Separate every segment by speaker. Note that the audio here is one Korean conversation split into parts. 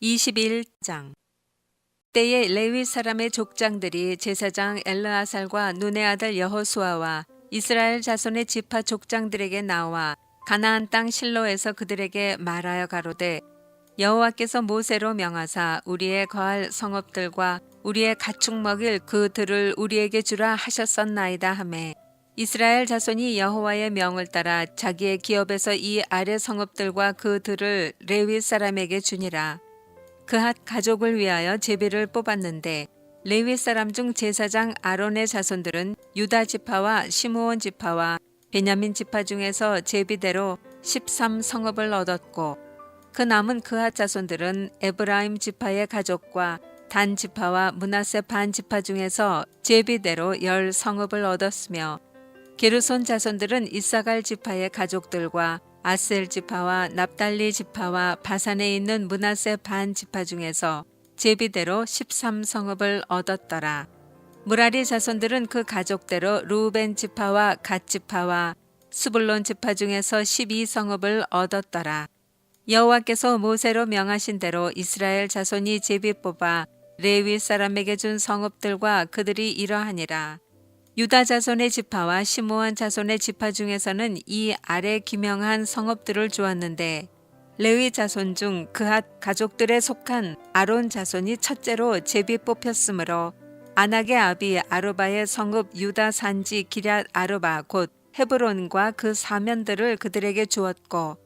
Speaker 1: 21장. 때에 레위 사람의 족장들이 제사장 엘르아살과 눈의 아들 여호수아와 이스라엘 자손의 지파 족장들에게 나와 가나안 땅 실로에서 그들에게 말하여 가로되 여호와께서 모세로 명하사 우리의 거할 성읍들과 우리의 가축 먹일 그 들을 우리에게 주라 하셨었나이다 하매 이스라엘 자손이 여호와의 명을 따라 자기의 기업에서 이 아래 성읍들과 그 들을 레위 사람에게 주니라 그핫 가족을 위하여 제비를 뽑았는데 레위 사람 중 제사장 아론의 자손들은 유다 지파와 시므온 지파와 베냐민 지파 중에서 제비대로 13 성읍을 얻었고 그 남은 그핫 자손들은 에브라임 지파의 가족과 단 지파와 문하세 반 지파 중에서 제비대로 열 성읍을 얻었으며 게르손 자손들은 이사갈 지파의 가족들과 아셀 지파와 납달리 지파와 바산에 있는 문하세 반 지파 중에서 제비대로 13성읍을 얻었더라. 무라리 자손들은 그 가족대로 루벤 지파와 갓 지파와 수불론 지파 중에서 12성읍을 얻었더라. 여호와께서 모세로 명하신 대로 이스라엘 자손이 제비 뽑아 레위 사람에게 준 성읍들과 그들이 이러하니라. 유다 자손의 지파와 시므온 자손의 지파 중에서는 이 아래 기명한 성읍들을 주었는데 레위 자손 중 그핫 가족들에 속한 아론 자손이 첫째로 제비 뽑혔으므로 아낙의 아비 아르바의 성읍 유다 산지 기럇 아르바 곧 헤브론과 그 사면들을 그들에게 주었고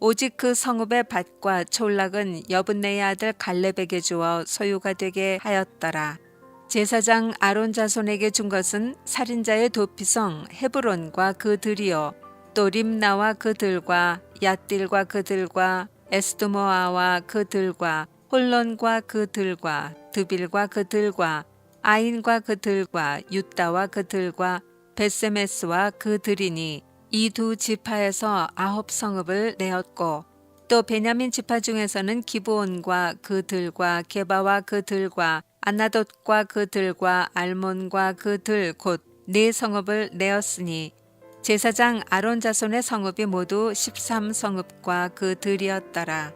Speaker 1: 오직 그 성읍의 밭과 촌락은 여분네의 아들 갈렙에게 주어 소유가 되게 하였더라. 제사장 아론 자손에게 준 것은 살인자의 도피성 헤브론과 그 들이요 또 림나와 그 들과 얏딜과 그 들과 에스두모아와 그 들과 홀론과 그 들과 드빌과 그 들과 아인과 그 들과 유다와 그 들과 베세메스와 그 들이니 이 두 지파에서 아홉 성읍을 내었고 또 베냐민 지파 중에서는 기브온과 그 들과 게바와 그 들과 아나돗과 그 들과 알몬과 그들 곧 네 성읍을 내었으니 제사장 아론 자손의 성읍이 모두 13 성읍과 그 들이었더라.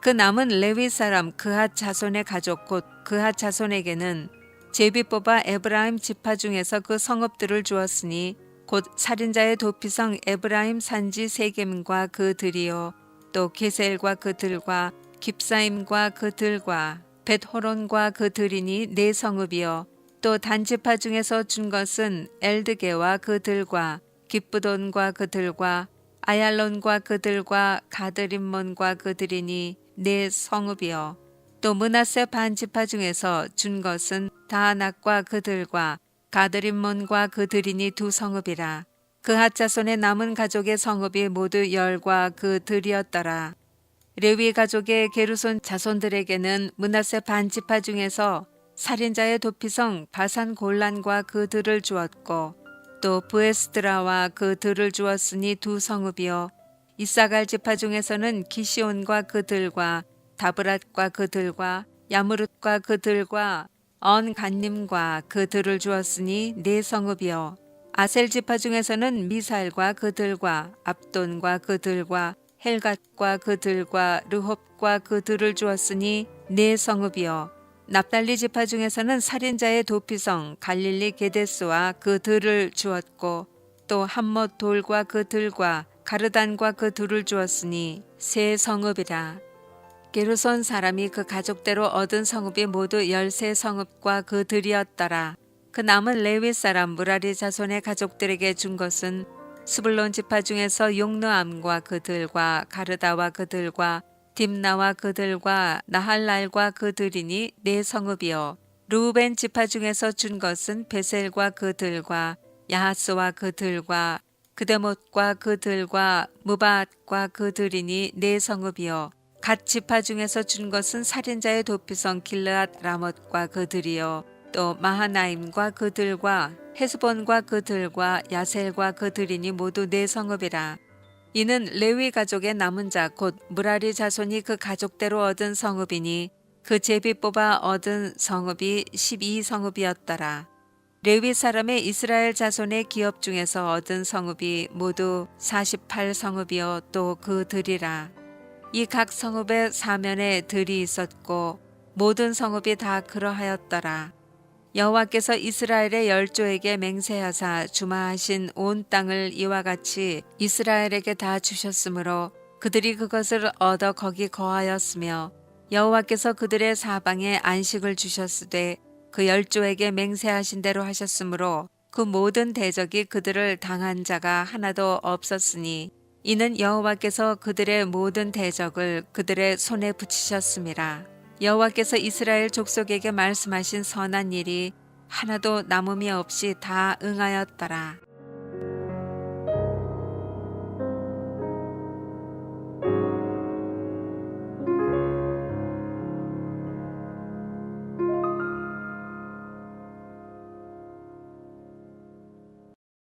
Speaker 1: 그 남은 레위 사람 그핫 자손의 가족 곧 그핫 자손에게는 제비 뽑아 에브라임 지파 중에서 그 성읍들을 주었으니 곧 살인자의 도피성 에브라임 산지 세겜과 그 들이요 또 게셀과 그 들과 깁사임과 그 들과 벳호론과 그 들이니 네 성읍이요. 또 단지파 중에서 준 것은 엘드게와 그 들과 기쁘돈과 그 들과 아얄론과 그 들과 가드림몬과 그 들이니 네 성읍이요. 또 문하세 반지파 중에서 준 것은 다낙과 그 들과 가드림몬과 그 들이니 두 성읍이라. 그 하자손의 남은 가족의 성읍이 모두 열과 그 들이었더라. 레위 가족의 게르손 자손들에게는 문하세 반지파 중에서 살인자의 도피성 바산 골란과 그 들을 주었고 또 부에스드라와 그 들을 주었으니 두 성읍이요. 이사갈 지파 중에서는 기시온과 그 들과 다브랏과 그 들과 야무릇과 그 들과 언 간님과 그 들을 주었으니 네 성읍이요. 아셀 지파 중에서는 미살과 그 들과 압돈과 그 들과 헬갓과 그 들과 르홉과 그 들을 주었으니 네 성읍이요 납달리 지파 중에서는 살인자의 도피성 갈릴리 게데스와 그 들을 주었고 또 함못 돌과 그 들과 가르단과 그 들을 주었으니 세 성읍이라 게르손 사람이 그 가족대로 얻은 성읍이 모두 열세 성읍과 그 들이었더라. 그 남은 레위 사람 무라리 자손의 가족들에게 준 것은 스불론 지파 중에서 용르암과 그들과 가르다와 그들과 딥나와 그들과 나할랄과 그들이니 네 성읍이요. 루벤 지파 중에서 준 것은 베셀과 그들과 야하스와 그들과 그데못과 그들과 무바앗과 그들이니 네 성읍이요. 갓 지파 중에서 준 것은 살인자의 도피성 길르앗 라못과 그들이요. 또 마하나임과 그들과 헤스본과 그들과 야셀과 그들이니 모두 네 성읍이라 이는 레위 가족의 남은 자 곧 무라리 자손이 그 가족대로 얻은 성읍이니 그 제비 뽑아 얻은 성읍이 12성읍이었더라. 레위 사람의 이스라엘 자손의 기업 중에서 얻은 성읍이 모두 48성읍이요 또 그들이라. 이 각 성읍의 사면에 들이 있었고 모든 성읍이 다 그러하였더라. 여호와께서 이스라엘의 열조에게 맹세하사 주마하신 온 땅을 이와 같이 이스라엘에게 다 주셨으므로 그들이 그것을 얻어 거기 거하였으며 여호와께서 그들의 사방에 안식을 주셨으되 그 열조에게 맹세하신 대로 하셨으므로 그 모든 대적이 그들을 당한 자가 하나도 없었으니 이는 여호와께서 그들의 모든 대적을 그들의 손에 붙이셨음이라. 여호와께서 이스라엘 족속에게 말씀하신 선한 일이 하나도 남음이 없이 다 응하였더라.